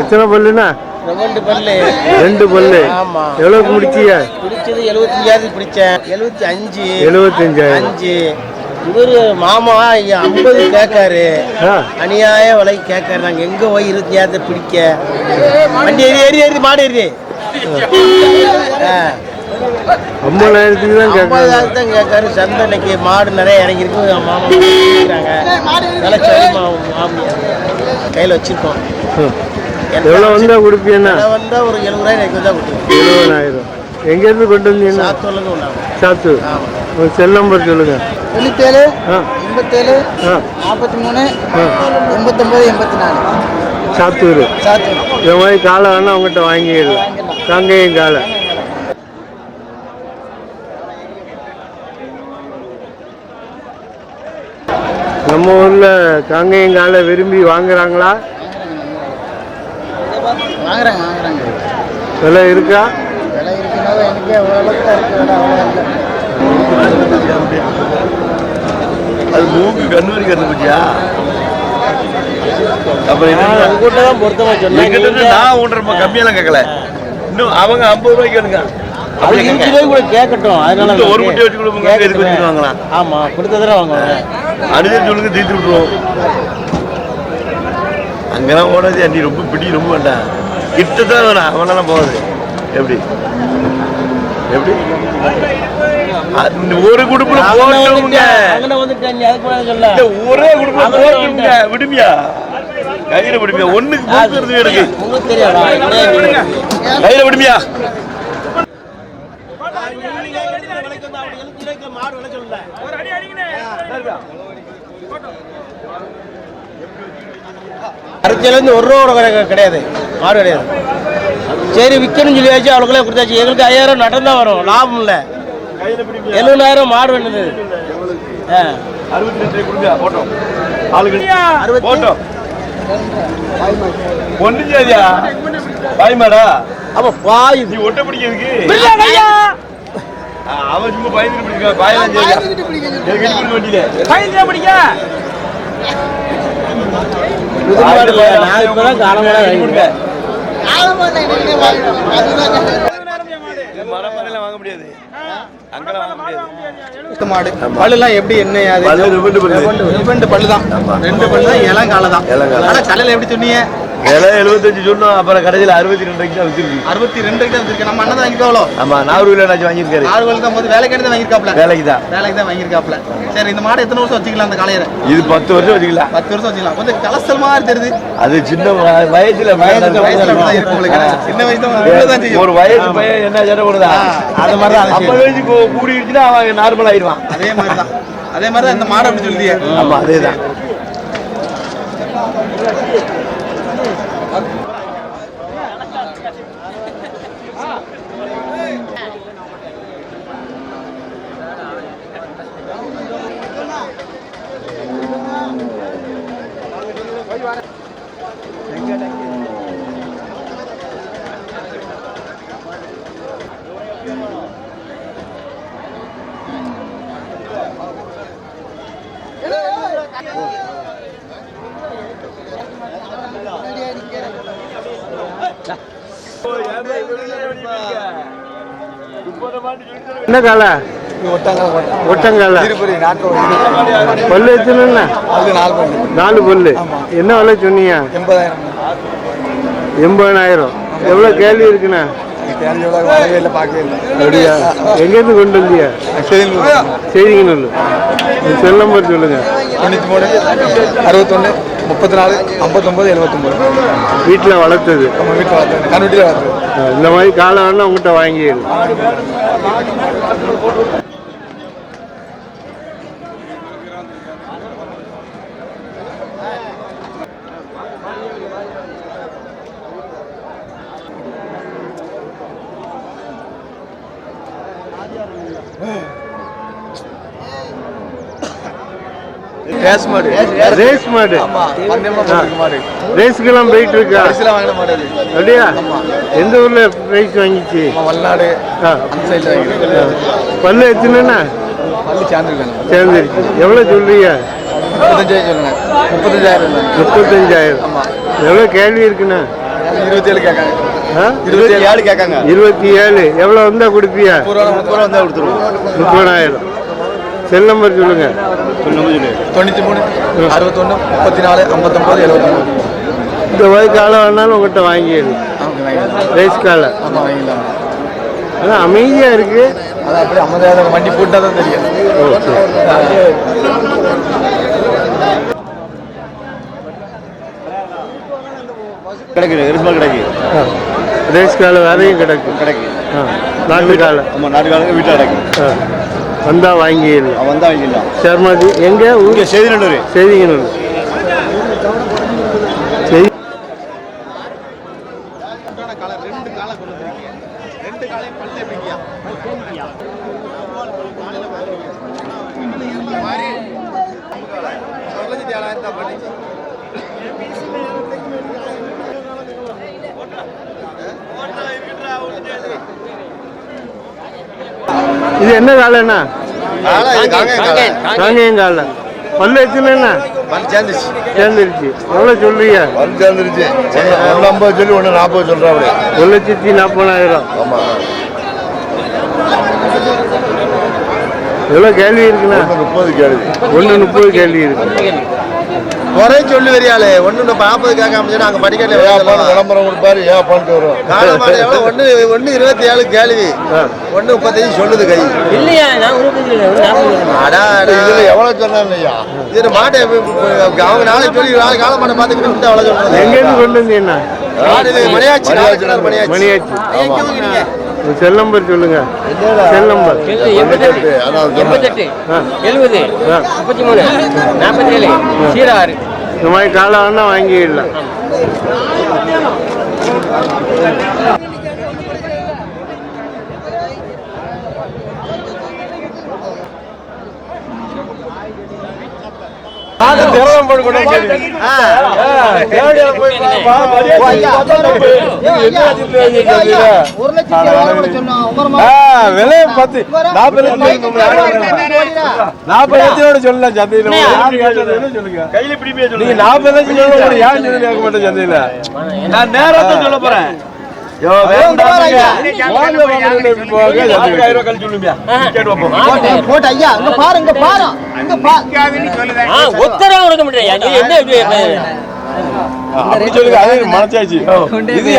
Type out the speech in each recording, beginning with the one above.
எத்தனை பல்லுண்ணா? ரெண்டு பல்லு. ரெண்டு பல்லு. ஆமா. எவ்வளோக்கு முடிச்சிய பிடிச்சது எழுபத்தஞ்சாவது பிடிச்சேன். எழுபத்தி அஞ்சு எழுபத்தஞ்சாயிரம் அஞ்சு. இவரு மாமா ஐம்பது கேட்காரு. அநியாய விலைக்கு கேட்காரு. நாங்க எங்க போய் இருபத்தஞ்சாயிரத்தை பிடிக்க? வண்டி ஏறி ஏறி ஏறி மாடு ஏறி. ஐம்பதாயிரத்துக்கு தான் ஐம்பதாயிரத்து தான் கேட்காரு. சந்தை இன்னைக்கு மாடு நிறைய இறங்கியிருக்கு. மாமா சரி மாமியார். கையில் வச்சிருக்கோம். எவ்வளோ வந்தால் கொடுப்பீங்கண்ணா விலை வந்தா ஒரு எழுபது ரூபாய் எனக்கு தான் கொடுத்துருவோம் எழுபதாயிரம். எங்கேருந்து கொண்டு வந்தீங்கண்ணா சாத்தூர்லேருந்து உண்டாகும் சாத்து ஆமாம் உங்கள் செல் நம்பர் சொல்லுங்கள் தொண்ணூத்தேழு எண்பத்தேழு நாற்பத்தி மூணு எண்பத்தொம்பது எண்பத்தி நாலு சாத்தூர். சாத்தூர். இந்த மாதிரி காலை வேணா அவங்ககிட்ட வாங்கிடலாம். காங்கேயம் காலை. நம்ம ஊரில் காங்கேயம் காலை விரும்பி வாங்குறாங்களா? வாங்குறாங்க வாங்குறாங்க. விலை இருக்கா? விலை எனக்கு ஓரளவுக்கு அது மூக்கு கண்ணூரி கண்டுபிடிச்சியா அப்புறம் என்ன தான் பொருத்தமா சொன்னேன். நான் ஒன்றரை ரூபாய் கம்மியெல்லாம் கேட்கல. இன்னும் அவங்க ஐம்பது ரூபாய்க்கு வேணுங்க. ரூபாய் கூட கேட்கட்டும். அதனால ஒரு முட்டை வச்சு கொடுப்போங்க, வாங்கலாம்? ஆமா கொடுத்ததான வாங்குவாங்க அனுசரிச்சு சொல்லுங்க தீர்த்து விட்டுருவோம். அங்கெல்லாம் ஓடாது அண்டி ரொம்ப பிடி ரொம்ப வேண்டாம் கிட்ட தான் வேணாம் அவனெல்லாம் போகாது. எப்படி? எப்படி? ஒரு குடுப்புல இந்த ஒரே குடுப்புல அவனே போட்டுங்க விடுமியா? கையில விடுமியா? ஒண்ணுக்கு போக்குறது எனக்கு உங்களுக்கு தெரியாதா? கையில விடுமியா? மாடு விலை சொல்லல அரைச்சிலேருந்து ஒரு ரூபா கூட கிடை- கிடையாது. மாடு கிடையாது. சரி விற்கணும்னு சொல்லியாச்சு அவளுக்குள்ளே கொடுத்தாச்சு. எங்களுக்கு ஐயாயிரம் நடந்தா வரும். லாபம் இல்லை. எழுபதாயிரம் மாடு வேணுது. ஆ. அறுபத்தி ரெண்டு கொடுங்க போட்டோம். ஆளுக்கு போட்டோம். ஒண்ணு சரியா பாய்மாடா அப்போ பாய் ஒட்ட பிடிக்கிறதுக்கு. அவன் சும்மா பயந்துட்டு பிடிக்க தான் காலமாக கொடுங்க அதுதான் மரப்பாறையெல்லாம் வாங்க முடியாது. அங்கெல்லாம் வாங்க முடியாது. மாடு பல்லுலாம் எப்படி என்ன அது? ரெண்டு பல்லு. தான் ரெண்டு பல்லு. தான் இளம் காலை தான் இளங்காலை. ஆனா கலையில எப்படி சொன்னீங்க? விலை எழுபத்தஞ்சு சொன்னோம் அப்புறம் கடைசியில் அறுபத்தி ரெண்டு தான் வித்துருக்கு அறுபத்தி ரெண்டு கிட்ட வச்சிருக்கேன் நம்ம அண்ணன் வாங்கிட்டு எவ்வளோ ஆமா நானூறு கிலோ நாச்சு வாங்கியிருக்காரு? வயலுக்கு தான் போது வேலைக்கு எடுத்து வாங்கியிருக்காப்ல வேலைக்கு தான். வேலைக்கு தான் வாங்கியிருக்காப்ல சரி இந்த மாடு எத்தனை வருஷம் வச்சுக்கலாம் அந்த காலையில இது பத்து வருஷம் வச்சுக்கலாம். பத்து வருஷம் வச்சுக்கலாம். கொஞ்சம் கலசல் மாதிரி தெரியுது. அது சின்ன வயசுல வயசுல வயசுல இருக்கும் சின்ன வயசுல ஒரு வயசு பையன் என்ன சட்டை போடுதா? அது மாதிரி தான் அது ஐம்பது வயசு கூடிடுச்சுன்னா அவன் நார்மல் ஆயிடுவான் அதே மாதிரி தான் அதே மாதிரி தான் இந்த மாடு அப்படி சொல்லியே ஆமா அதேதான். என்ன காலை? ஒட்டங்காலை. பல்லு எத்தனைண்ணா நாலு பல்லு. என்ன விலை சொன்னீங்க? எண்பதாயிரம். எவ்வளோ கேள்வி இருக்குண்ணா? எங்கேருந்து கொண்டு வந்தியா உங்கள் செல் நம்பர் சொல்லுங்கள் தொண்ணூற்றி மூணு அறுபத்தொன்று முப்பத்தி நாலு ஐம்பத்தொம்பது எழுபத்தொம்பது வீட்டில் வளர்த்தது. நம்ம வீட்டில் வளர்த்து கண்ணுட்டியில் வளர்த்து அஹ் இந்த மாதிரி காலை வேணா உங்கள்கிட்ட வாங்கிடு. ரேஸ் மாடு ரேஸ் மாடு ரேஸுக்கெல்லாம் போயிட்டு இருக்கா? பரிசுல வாங்கின மாடு அப்படியா? எந்த ஊர்ல பிரைஸ் வாங்கிச்சு? ஆ. அந்த சைடில் பல்லு எத்தனைண்ணா பள்ளி சேர்ந்துருக்காங்க. சேர்ந்துருச்சு எவ்வளோ சொல்றீங்க? முப்பத்தஞ்சாயிரம் சொல்லுங்க. முப்பத்தஞ்சாயிரம். முப்பத்தஞ்சாயிரம். எவ்வளோ கேள்வி இருக்குண்ணா? இருபத்தி ஏழு கேட்காங்க இருபத்தி ஏழு கேட்காங்க. இருபத்தி ஏழு எவ்வளோ வந்தா கொடுப்பியா? முப்பதாயிரம். செல் நம்பர் சொல்லுங்க. தொண்ணூற்றி மூணு அறுபத்தொன்று முப்பத்தி நாலு ஐம்பத்தொம்பது எழுபத்தொம்பது இந்த வயது காலம் வேணாலும் உங்கள்கிட்ட வாங்கிடலாம். வாங்கிக்கலாம் ரேஸ் காலை. ஆமாம் வாங்கிக்கலாம் அதான் அமைதியா இருக்கு. அது அப்படியே ஐம்பதாயிரம் வண்டி போட்டால் தான் தெரியும். கிடைக்குது எரிசல் கிடைக்கு ஆ. ரேஸ் காலை வேறையும் கிடக்கு. கிடைக்கு. ஆ. நாட்டு காலை. நம்ம நாட்டுக்காரங்க வீட்டில் கிடைக்கும். ஆ. வந்தா வாங்கிடலாம் தான் வாங்கிடலாம். சர்மாஜி எங்க? ஊர் இங்கே செய்தி இது என்ன காலைண்ணா காங்கேயம் காலை பல்லு சேர்ந்துச்சு சேர்ந்துருச்சு. எவ்வளோ சொல்றீங்க? வந்து சேர்ந்துருச்சு. ஒன்று ஐம்பது சொல்லி ஒன்று நாற்பது சொல்கிறா அப்படி ஒரு லட்சத்தி நாற்பதாயிரம். ஆமாம் எவ்வளோ கேள்வி இருக்குண்ணா? முப்பது கேள்வி. ஒன்று முப்பது கேள்வி இருக்கு. குறை சொல்லு வரியாளே. ஒன்று நாற்பது கேட்காம நாங்கள் படிக்கல விளம்பரம் கொடுப்பாரு? ஏன் பண்ணிட்டு வரும்? காலமாடு எவ்வளோ ஒன்று ஒன்று இருபத்தி ஏழு கேள்வி. ஒன்று முப்பத்தஞ்சு சொல்லுது கை. இல்லையா? அடா இதுல எவ்வளவு ஐயா இது மாட்டை அவங்க நாளைக்கு சொல்லி நாளைக்கு கால மாட்டை பார்த்துக்கிட்டு அவ்வளோ சொல்றது எங்கேருந்து கொண்டு இது மணியாச்சு மணியாச்சு மணியாச்சு. செல் நம்பர் சொல்லுங்க. செல் நம்பர் எண்பத்தெட்டு. எழுபது. முப்பத்தி மூணு நாற்பத்தி ஏழு ஜீரோ ஆறு இந்த மாதிரி காலம் வேணா வாங்கிடலாம். ஒரு லட்சத்தி எவ்வளவு சொன்னோம் உமரமா விலை பத்து நாற்பது நாற்பது லட்சத்தோட சொல்லலாம் சந்தையில் கையில பிடிப்பே நீங்க நாற்பது லட்சம் யாரும் சொல்லி கேட்க மாட்டேன் சந்தையில் நான் நேரத்தை சொல்ல போறேன் உத்தரவு கொடுக்க முடியாது என்ன அப்படி சொல்லுங்க அது மனசாச்சு இது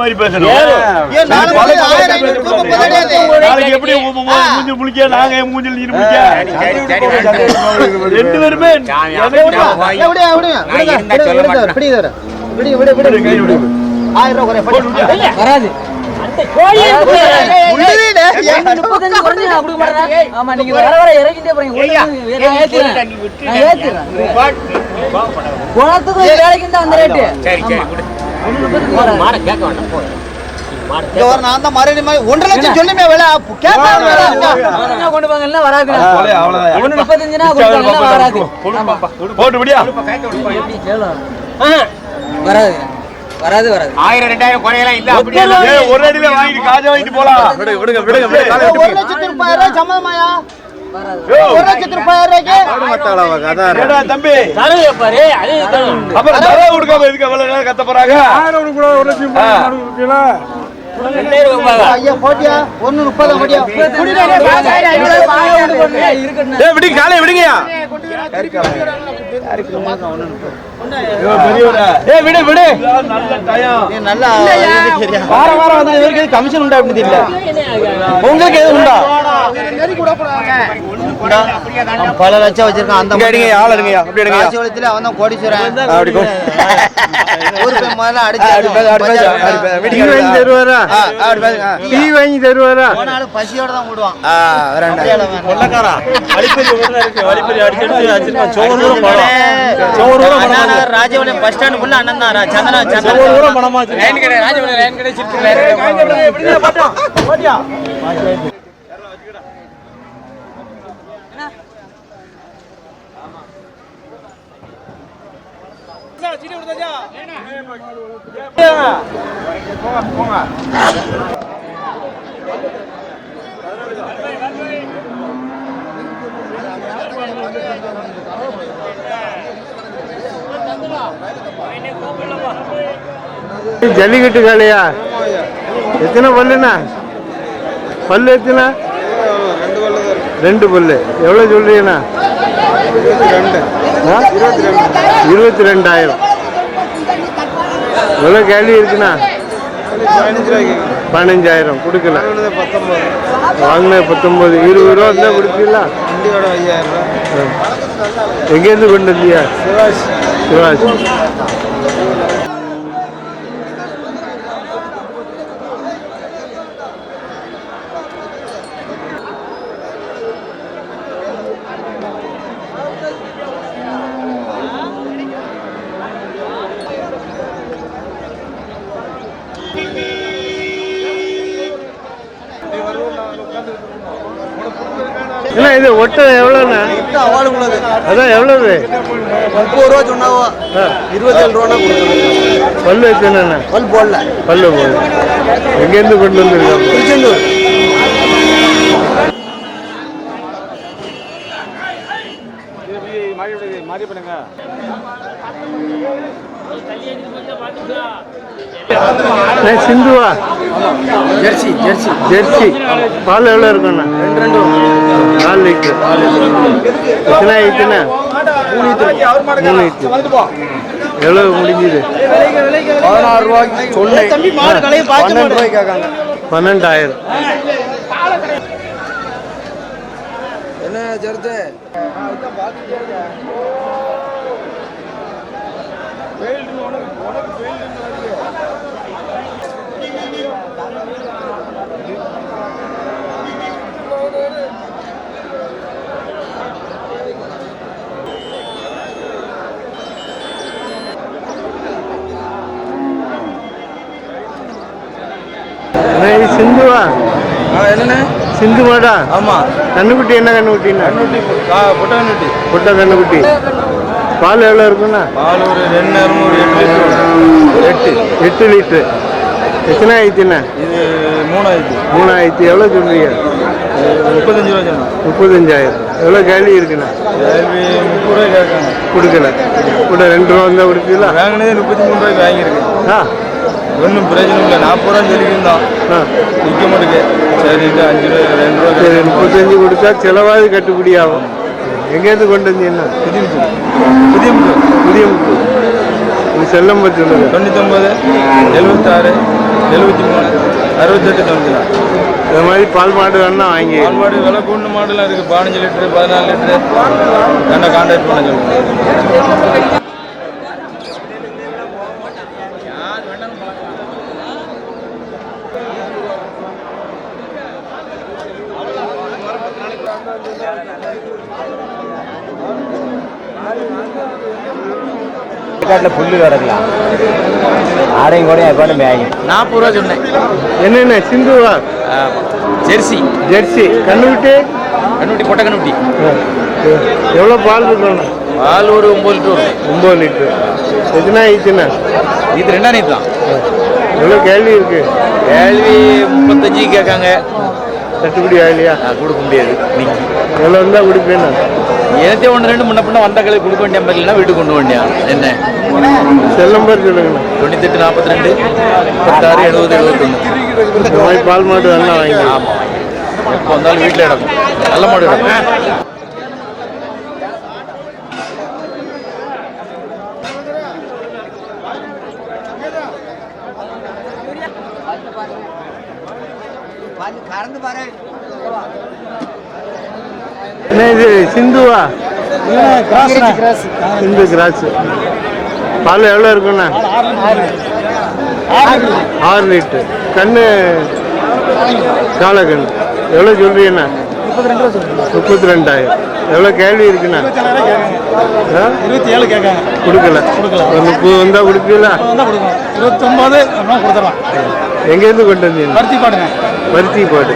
மாதிரி பேசணும் ஆயிரம் ஐநூறு ரூபாய் முப்பது அடியாதே. நாளைக்கு எப்படி மூஞ்சில் முழிக்க நாங்க மூஞ்சில் நீர் முழிக்க ரெண்டு பேருமே ஏய், விடுங்க, ஆயிரம் ரூபாய் குறைய. வராது. ஆமா, நீங்க வர வர இறங்கிட்டே போறீங்க. ஏத்துறேன். நான் ஏத்துறேன். குணத்துக்கும் வேலைக்கு தான் அந்த ரேட்டு. வராது. மாட கேட்க வேண்டாம் போ நான் தான் மறுபடியும் ஒன்றரை லட்சம் சொல்லுமே விலை? பதினஞ்சா கொண்டு போங்கன்னா வராதுண்ணா. ஒண்ணு முப்பத்தஞ்சுனா கொடுப்பாங்கன்னா வராது. போட்டு விடியா எப்படி கேளு. வராது வராது வராது ஏய், ஒரு அடியில வாங்கிட்டு காஜா வாங்கிட்டு போலாம். விடுங்க விடுங்க விடுங்க ஒரு லட்சத்தி முப்பதாயிரம் ரூபாய் சம்மதமாயா? வராது ஒரு லட்சத்தி முப்பதாயிரம் ரூபாய்க்கு? தம்பி. பாரு தரவு. கொடுக்காம நேரம் கத்த போறாங்க? ரெண்டாயிரம் ஏய் விடுங்க காலை விடுங்கயா விடு விடு நல்லா வாரம் வாரம் வந்து கமிஷன் உண்டா அப்படின்னு தெரியல? உங்களுக்கு எது உண்டா? பல லட்சம் வச்சிருக்கான் அந்த எடுங்க ஆள் எடுங்கயா அப்படி எடுங்கயா ராசிவளத்துல அவன் தான் கோடீஸ்வரன் அப்படி முதல்ல. அடிச்சு தருவாரா டீ வாங்கி தருவாரா பசியோட தான் விடுவான் கொள்ளக்காரா வழிப்பறி அடிச்சு சோறு சோறு ராஜபாளையம் பஸ் ஸ்டாண்ட் ஃபுல்லா அண்ணன் தான் சந்தனா கூட சந்தனா பணமா ஜல்லிக்கட்டு காலையா எத்தனை பல்லுண்ணா? பல்லு எத்தனை? ரெண்டு பல்லு. எவ்வளோ சொல்றீங்கண்ணா? ஆ? இருபத்தி ரெண்டாயிரம் எவ்வளோ கேள்வி இருக்குண்ணா? பதினஞ்சாயிரம். கொடுக்கல. வாங்கின பத்தொம்பது இருபது ரூபா இருந்தால் கொடுப்பீங்களா. எங்கேருந்து கொண்டு வந்தியா சிவாஜி. என்ன இது ஒட்டை எவ்வளோண்ணா? அதான் எவ்வளவு? முப்பது ரூபா சொன்னாவோ. இருபத்தேழு ரூபா பல்லு எத்தனைண்ணா? பல் போடல. பல்லு போகுது எங்கேருந்து கொண்டு வந்திருக்காங்க? திருச்செந்தூர். அண்ணா, சிந்துவா. Jersey jersey. ஜெர்சி. பால் எவ்வளோ இருக்குண்ணா ரெண்டு ரெண்டு. நாலு லிட்டர். எத்தனை ஆயிடுச்சுண்ணா மூணு லிட்டர். எவ்வளோ முடிஞ்சுது? பதினாறு ரூபாய்க்கு சொன்னேன். பன்னெண்டு ரூபாய்க்கு கேட்காங்க பன்னெண்டாயிரம். என்ன ஜெர்து அண்ணா, இது சிந்துவா என்னண்ணே? சிந்து மாடா? ஆமா. கண்ணுக்குட்டி என்ன கண்ணுக்குட்டிண்ணா பொட்டானுட்டி பொட்டை கண்ணுக்குட்டி பால் எவ்வளோ இருக்குண்ணா? பால் ஒரு ரெண்டு ஒரு எட்டு லிட்டர். எட்டு. எட்டு லிட்டரு. எத்தனை ஆயிடுச்சுண்ணா? இது மூணாயிரத்தி மூணாயிரத்தி எவ்வளோ சொல்றீங்க? முப்பத்தஞ்சு ரூபா சொன்னேன். முப்பத்தஞ்சாயிரம். எவ்வளோ கேள்வி இருக்குண்ணா? கேள்வி முப்பது ரூபாய் கேட்காங்க கொடுக்கல. கூட ரெண்டு ரூபா இருந்தால் கொடுப்பீங்களா? வாங்கினதே முப்பத்தி மூணு ரூபாய்க்கு வாங்கியிருக்கேன். ஆ. ஒன்றும் பிரயோஜனம் இல்லை. நாற்பது ரூபா சொல்லியிருந்தான் ஆ. நிற்க மாட்டேங்க சரின்ட்டு அஞ்சு ரூபா ரெண்டு ரூபா சரி முப்பத்தஞ்சு கொடுத்தா செலவாது கட்டுப்படி ஆகும். எங்கேருந்து கொண்டு வந்தீங்கன்னா? புதிய புதிய புதிய உங்க செல்லம் பற்றி தொண்ணூத்தொம்பது எழுபத்தாறு எழுபத்தி மூணு அறுபத்தெட்டு தொண்ணூற்றி நாலு இந்த மாதிரி பால் மாடு வேணா வாங்கி. பால் மாடு விலை கூண்டு மாடுலாம் இருக்குது பதினஞ்சு லிட்டரு பதினாலு லிட்டரு. என்ன கான்டாக்ட் பண்ண சொல்லுங்கள் காட்டில் புல்லு கிடக்கலாம். ஆடையும் கூட எப்போ மேயும் நாற்பது ரூபா சொன்னேன். என்னென்ன சிந்துவா? ஜெர்சி. ஜெர்சி. கண்ணுக்குட்டி? கண்ணுட்டி பொட்டை கண்ணுட்டி எவ்வளோ பால் இருக்கணும் பால் ஒரு ஒம்பது லிட்டர் வரும் ஒம்பது லிட்டரு. எத்தனை ஆயிடுச்சுண்ணா இது ரெண்டாம் நீத்து தான் எவ்வளோ கேள்வி இருக்கு? கேள்வி முப்பத்தஞ்சு கேட்காங்க. கட்டுப்படி ஆகலையா? கொடுக்க முடியாது. இன்னைக்கு எவ்வளோ இருந்தால் கொடுப்பேண்ணா ஏதே ஒன்று ரெண்டு முன்ன பின்ன வந்த கிளவி கொடுக்க வேண்டிய மாதிரி இல்லைன்னா வீட்டுக்கு கொண்டு வேண்டியா என்ன? செல் நம்பர் சொல்லுங்கண்ணா. தொண்ணூத்தெட்டு நாற்பத்தி ரெண்டு முப்பத்தாறு எழுபது எழுபத்தொன்று பால் மாடு வேணா வாங்கி ஆமாம் எப்போ வந்தாலும் வீட்டில் இடக்கும் நல்ல மாடு இடக்கும் என்ன இது சிந்துவா சிந்து கிராஸ். பால் எவ்வளோ இருக்குண்ணா ஆறு லிட்டர் கண்ணு காலக்கண்ணு எவ்வளோ சொல்றீங்கண்ணா? முப்பத்தி ரெண்டாயிரம் எவ்வளோ கேள்வி இருக்குண்ணா? இருபத்தி ஏழு கேட்காங்க. கொடுக்கல. ஒரு முப்பது வந்தால் கொடுக்கணும் இருபத்தொம்பது கொடுத்துடலாம். எங்கேருந்து கொண்டு வந்தீங்க? பருத்தி பாடுங்க பருத்தி பாடு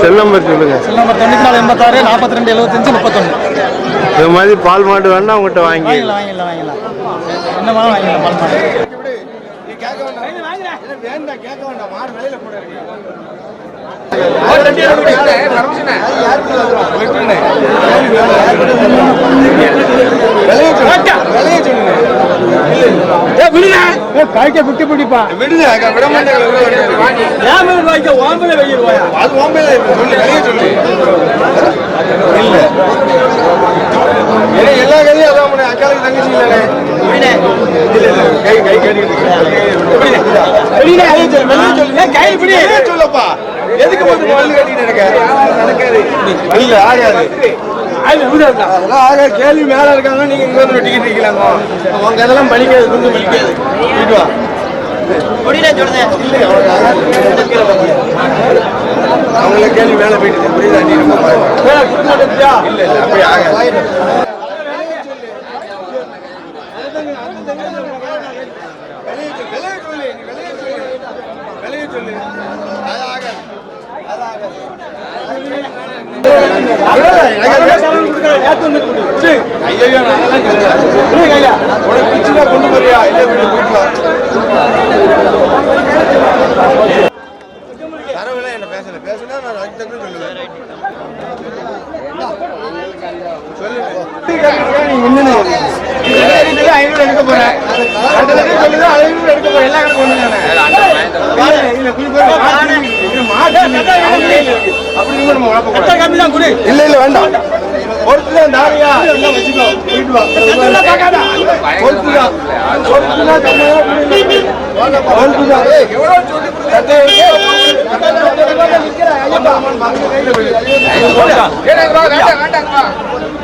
செல் நம்பர் சொல்லுங்க. செல் நம்பர் தொண்ணூற்றி நாலு எண்பத்தாறு நாற்பத்தி ரெண்டு எழுபத்தஞ்சு முப்பத்தொன்று இந்த மாதிரி பால் மாடு வேணா உங்ககிட்ட வாங்கி வாங்கிடலாம் வாங்கிடலாம் என்ன வாங்கிடலாம் பால் மாடு. காய்க்க விட்டு பிடிப்பா எல்லா கதையும் அதான் அக்காளுக்கு தங்கச்சி இல்லைண்ணே கை கை பிடி சொல்லப்பா. எதுக்கு போட்டு மல்லு கட்டிட்டு இருக்க? நடக்காது. இல்ல ஆகாது. அதெல்லாம் ஆக கேள்வி மேல இருக்காங்க நீங்க இங்க வந்து டிக்கெட் நிக்கலாங்க உங்க இதெல்லாம் பலிக்காது குண்டு பலிக்காது வீட்டு வா. இல்லை, அவங்க ஆகாது. அவங்கள கேள்வி மேல போயிட்டு புரியுதா? நீ ரொம்ப. இல்ல இல்ல அப்படி ஆகாது. கொண்டு போறியா இல்ல எடுக்க போறேன் இல்ல வேண்டாம். வேண்டாம் பொறுத்துதான் தாரியா எல்லாம் வச்சுக்கோ வீட்டு வா சொல்லி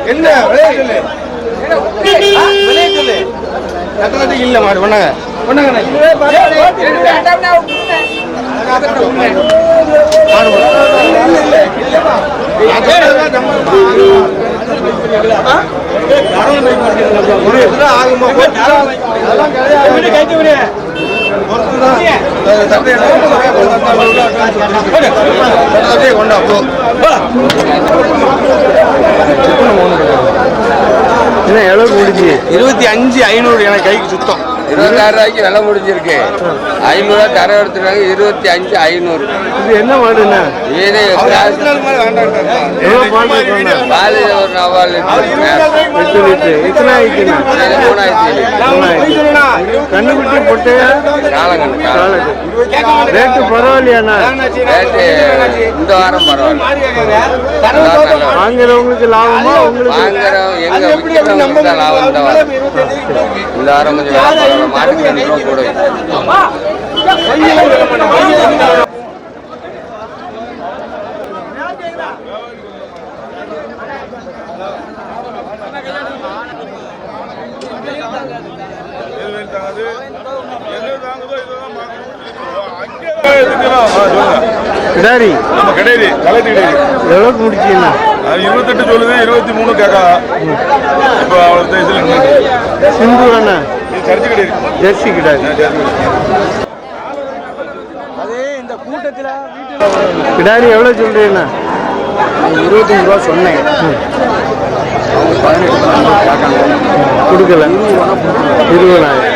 என்ன விளைய சொல்லு விளைய சொல்லு எத்தனை இல்ல மாடு பண்ணாங்க பண்ணாங்க ஆகுமா கொண்டா என்ன எவ்வளவு இருபத்தி அஞ்சு ஐநூறு எனக்கு கைக்கு சுத்தம். இருபத்தாயிரம் ரூபாய்க்கு விலை முடிஞ்சிருக்கு. ஐநூறுவா தர எடுத்துருக்காங்க இருபத்தி அஞ்சு ஐநூறு. இது என்ன மாடுண்ணா இது பால் ஒரு நவால் எட்டு லிட்டரு. எத்தனை மூணாயிரத்தி கண்ணுக்குட்டி பொட்டையா காலங்கண்ணு ரேட்டு பரவாயில்லையாண்ணா? ரேட்டு இந்த வாரம் பரவாயில்ல. வாங்குறவங்களுக்கு லாபமா உங்களுக்கு வாங்குறோம் எங்க விற்கிறவங்க தான் லாபம் இந்த வாரம். இந்த வாரம் கொஞ்சம் மாட்டுக்கு ரெண்டு ரூபா கூட. கிடாரி. நம்ம கிடையாது கலெக்டர் கிடையாது எவ்வளோக்கு முடிச்சீங்கண்ணா அது இருபத்தெட்டு சொல்லுது இருபத்தி மூணு கேட்கா இப்போ இதில் சிந்து அண்ணா. சர்ச்சு கிடையாது ஜெர்சி கிடாரி கிடாரி எவ்வளோ சொல்றீங்கண்ணா இருபத்தஞ்சு ரூபா சொன்னேன். கொடுக்கல. இருபதாயிரம்.